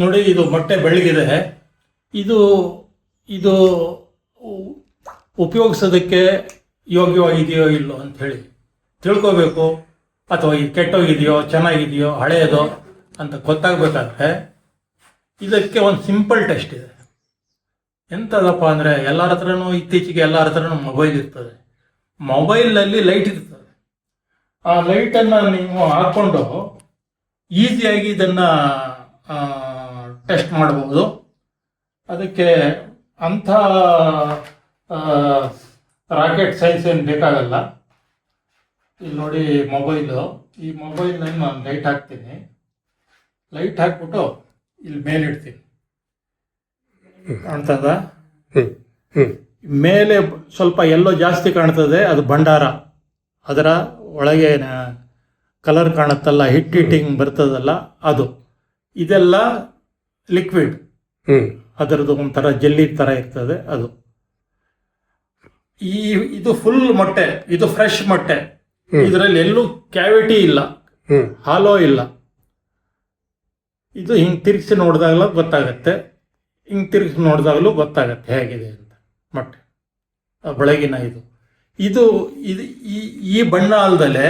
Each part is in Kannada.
ನೋಡಿ, ಇದು ಮೊಟ್ಟೆ ಬೆಳಗಿದೆ ಇದು ಇದು ಉಪಯೋಗಿಸೋದಕ್ಕೆ ಯೋಗ್ಯವಾಗಿದೆಯೋ ಇಲ್ಲೋ ಅಂತ ಹೇಳಿ ತಿಳ್ಕೋಬೇಕು. ಅಥವಾ ಇದು ಕೆಟ್ಟೋಗಿದೆಯೋ, ಚೆನ್ನಾಗಿದೆಯೋ ಹಳೆಯದೋ ಅಂತ ಗೊತ್ತಾಗಬೇಕಾದ್ರೆ ಇದಕ್ಕೆ ಒಂದು ಸಿಂಪಲ್ ಟೆಸ್ಟ್ ಇದೆ. ಎಂಥದಪ್ಪ ಅಂದರೆ ಎಲ್ಲರ ಹತ್ರನೂ ಇತ್ತೀಚೆಗೆ ಎಲ್ಲರ ಹತ್ರನೂ ಮೊಬೈಲ್ ಇರ್ತದೆ. ಮೊಬೈಲಲ್ಲಿ ಲೈಟ್ ಇರ್ತದೆ. ಆ ಲೈಟನ್ನು ನೀವು ಹಾಕ್ಕೊಂಡು ಈಸಿಯಾಗಿ ಇದನ್ನು ಟೆಸ್ಟ್ ಮಾಡಬಹುದು ಅದಕ್ಕೆ ಅಂಥ ರಾಕೆಟ್ ಸೈನ್ಸ್ ಏನು ಬೇಕಾಗಲ್ಲ. ಇಲ್ಲಿ ನೋಡಿ ಮೊಬೈಲು ಈ ಮೊಬೈಲ್ನಲ್ಲಿ ನಾನು ಲೈಟ್ ಹಾಕ್ತೀನಿ. ಲೈಟ್ ಹಾಕ್ಬಿಟ್ಟು ಇಲ್ಲಿ ಮೇಲಿಡ್ತೀನಿ ಕಾಣ್ತದ? ಹ್ಮ್ ಮೇಲೆ ಸ್ವಲ್ಪ ಎಲ್ಲೋ ಜಾಸ್ತಿ ಕಾಣ್ತದೆ ಅದು ಭಂಡಾರ. ಅದರ ಒಳಗೆ ಕಲರ್ ಕಾಣುತ್ತಲ್ಲ ಹಿಟ್ ಹಿಟ್ಟಿಂಗ್ ಬರ್ತದಲ್ಲ ಅದು. ಇದೆಲ್ಲ ಲಿಕ್ವಿಡ್ ಅದರದ್ದು ಒಂಥರ ಜೆಲ್ಲಿ ಥರ ಇರ್ತದೆ ಅದು. ಈ ಇದು ಫುಲ್ ಮೊಟ್ಟೆ ಇದು ಫ್ರೆಶ್ ಮೊಟ್ಟೆ. ಇದರಲ್ಲಿ ಎಲ್ಲೂ ಕ್ಯಾವಿಟಿ ಇಲ್ಲ. ಹಾಲೋ ಇಲ್ಲ. ಇದು ಹಿಂಗೆ ತಿರುಗಿಸಿ ನೋಡಿದಾಗಲೂ ಗೊತ್ತಾಗತ್ತೆ. ಹಿಂಗೆ ತಿರುಗಿಸಿ ನೋಡಿದಾಗಲೂ ಗೊತ್ತಾಗತ್ತೆ ಹೇಗಿದೆ ಅಂತ. ಮೊಟ್ಟೆ. ಬೆಳಗಿನ ಇದು. ಇದು ಇದು ಈ ಈ ಬಣ್ಣ ಅಲ್ದಲೆ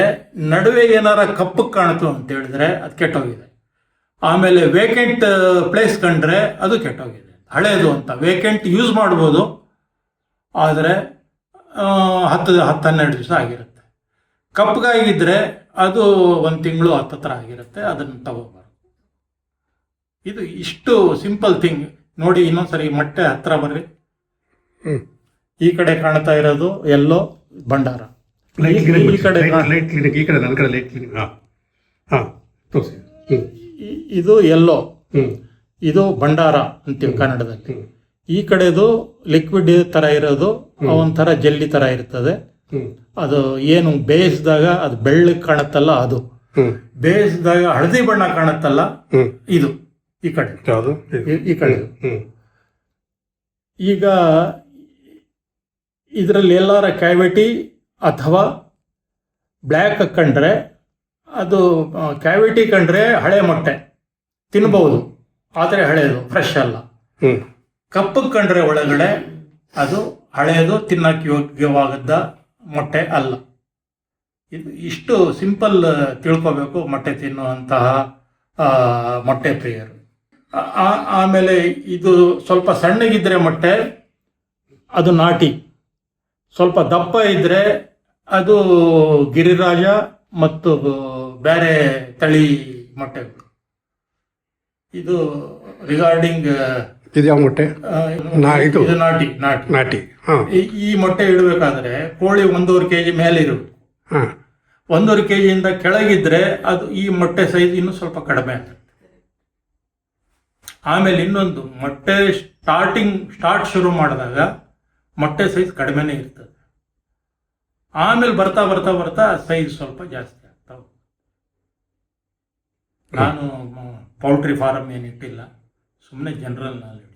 ನಡುವೆ ಏನಾರ ಕಪ್ಪು ಕಾಣ್ತು ಅಂತ ಹೇಳಿದ್ರೆ ಅದು ಕೆಟ್ಟೋಗಿದೆ. ಆಮೇಲೆ ವೇಕೆಂಟ್ ಪ್ಲೇಸ್ ಕಂಡ್ರೆ ಅದು ಕೆಟ್ಟೋಗಿದೆ. ಹಳೇದು ಅಂತ. ವೇಕೆಂಟ್ ಯೂಸ್ ಮಾಡ್ಬೋದು. ಆದರೆ ಹತ್ತು ಹತ್ತು ಹನ್ನೆರಡು ದಿವಸ ಆಗಿರುತ್ತೆ. ಕಪ್ಪಗಾಗಿದ್ರೆ ಅದು ಒಂದು ತಿಂಗಳು ಹತ್ತತ್ರ ಆಗಿರುತ್ತೆ. ಅದನ್ನು ತಗೋಬಾರ್ದು. ಇದು ಇಷ್ಟು ಸಿಂಪಲ್ ಥಿಂಗ್ ನೋಡಿ ಇನ್ನೊಂದ್ಸರಿ ಮೊಟ್ಟೆ ಹತ್ತಿರ ಬರ್ರಿ. ಈ ಕಡೆ ಕಾಣ್ತಾ ಇರೋದು ಎಲ್ಲೋ ಭಂಡಾರ. ಈ- ಕಡೆ ಈ ಕಡೆ ನನ್ನ ಕಡೆ ಲೈಟ್ ಕ್ಲಿನಿಕ್ ಹಾಂ. ಹಾಂ. ತೋರಿಸಿ. ಇದು ಎಲ್ಲೋ. ಇದು ಭಂಡಾರ ಅಂತೀವಿ ಕನ್ನಡದಲ್ಲಿ. ಈ ಕಡೆದು ಲಿಕ್ವಿಡ್ ತರ ಇರೋದು ಒಂಥರ ಜೆಲ್ಲಿ ತರ ಇರ್ತದೆ. ಅದು ಏನು ಬೇಯಿಸಿದಾಗ ಅದು ಬೆಳ್ಳಗೆ ಕಾಣುತ್ತಲ್ಲ ಅದು. ಬೇಯಿಸಿದಾಗ ಹಳದಿ ಬಣ್ಣ ಕಾಣುತ್ತಲ್ಲ ಇದು ಈ ಕಡೆ. ಈ- ಈ ಕಡೆ ಈಗ ಇದರಲ್ಲಿ ಎಲ್ಲರ ಕ್ಯಾವಿಟಿ ಅಥವಾ ಬ್ಲ್ಯಾಕ್ ಕಂಡ್ರೆ ಅದು ಕ್ಯಾವಿಟಿ ಕಂಡ್ರೆ ಹಳೆ ಮೊಟ್ಟೆ ತಿನ್ಬಹುದು. ಆದರೆ ಹಳೆಯದು ಫ್ರೆಶ್ ಅಲ್ಲ. ಕಪ್ಪು ಕಪ್ಪಗೆ ಕಂಡ್ರೆ ಒಳಗಡೆ ಅದು ಹಳೆಯದು ತಿನ್ನಕ್ಕೆ ಯೋಗ್ಯವಾಗದ್ದ ಮೊಟ್ಟೆ ಅಲ್ಲ. ಇದು ಇಷ್ಟು ಸಿಂಪಲ್ ತಿಳ್ಕೋಬೇಕು ಮೊಟ್ಟೆ ತಿನ್ನುವಂತಹ ಮೊಟ್ಟೆ ಪ್ರಿಯರು. ಆಮೇಲೆ ಇದು ಸ್ವಲ್ಪ ಸಣ್ಣಗಿದ್ರೆ ಮೊಟ್ಟೆ ಅದು ನಾಟಿ. ಸ್ವಲ್ಪ ದಪ್ಪ ಇದ್ರೆ ಅದು ಗಿರಿರಾಜ ಮತ್ತು ಬೇರೆ ತಳಿ ಮೊಟ್ಟೆಗಳು ಇದು ರಿಗಾರ್ಡಿಂಗ್ ಇದು ಮೊಟ್ಟೆ? ಇದು? ನಾಟಿ ನಾಟಿ. ನಾಟಿ. ಈ- ಮೊಟ್ಟೆ ಇಡಬೇಕಾದ್ರೆ ಕೋಳಿ ಒಂದೂವರೆ ಕೆ ಜಿ ಮೇಲೆ ಇರು. ಒಂದೂವರೆ ಕೆ ಜಿಯಿಂದ ಕೆಳಗಿದ್ರೆ ಅದು ಈ ಮೊಟ್ಟೆ ಸೈಜ್ ಇನ್ನೂ ಸ್ವಲ್ಪ ಕಡಿಮೆ ಆಗ್ತದೆ. ಆಮೇಲೆ ಇನ್ನೊಂದು ಮೊಟ್ಟೆ ಸ್ಟಾರ್ಟಿಂಗ್ ಸ್ಟಾರ್ಟ್ ಶುರು ಮಾಡಿದಾಗ ಮೊಟ್ಟೆ ಸೈಜ್ ಕಡಿಮೆನೇ ಇರ್ತದೆ. ಆಮೇಲೆ ಬರ್ತಾ ಬರ್ತಾ ಬರ್ತಾ ಸೈಜ್ ಸ್ವಲ್ಪ ಜಾಸ್ತಿ. ನಾನು ಪೌಲ್ಟ್ರಿ ಫಾರಮ್ ಏನಿಟ್ಟಿಲ್ಲ ಸುಮ್ಮನೆ ಜನರಲ್ ನಾಲೆಡ್ಜ್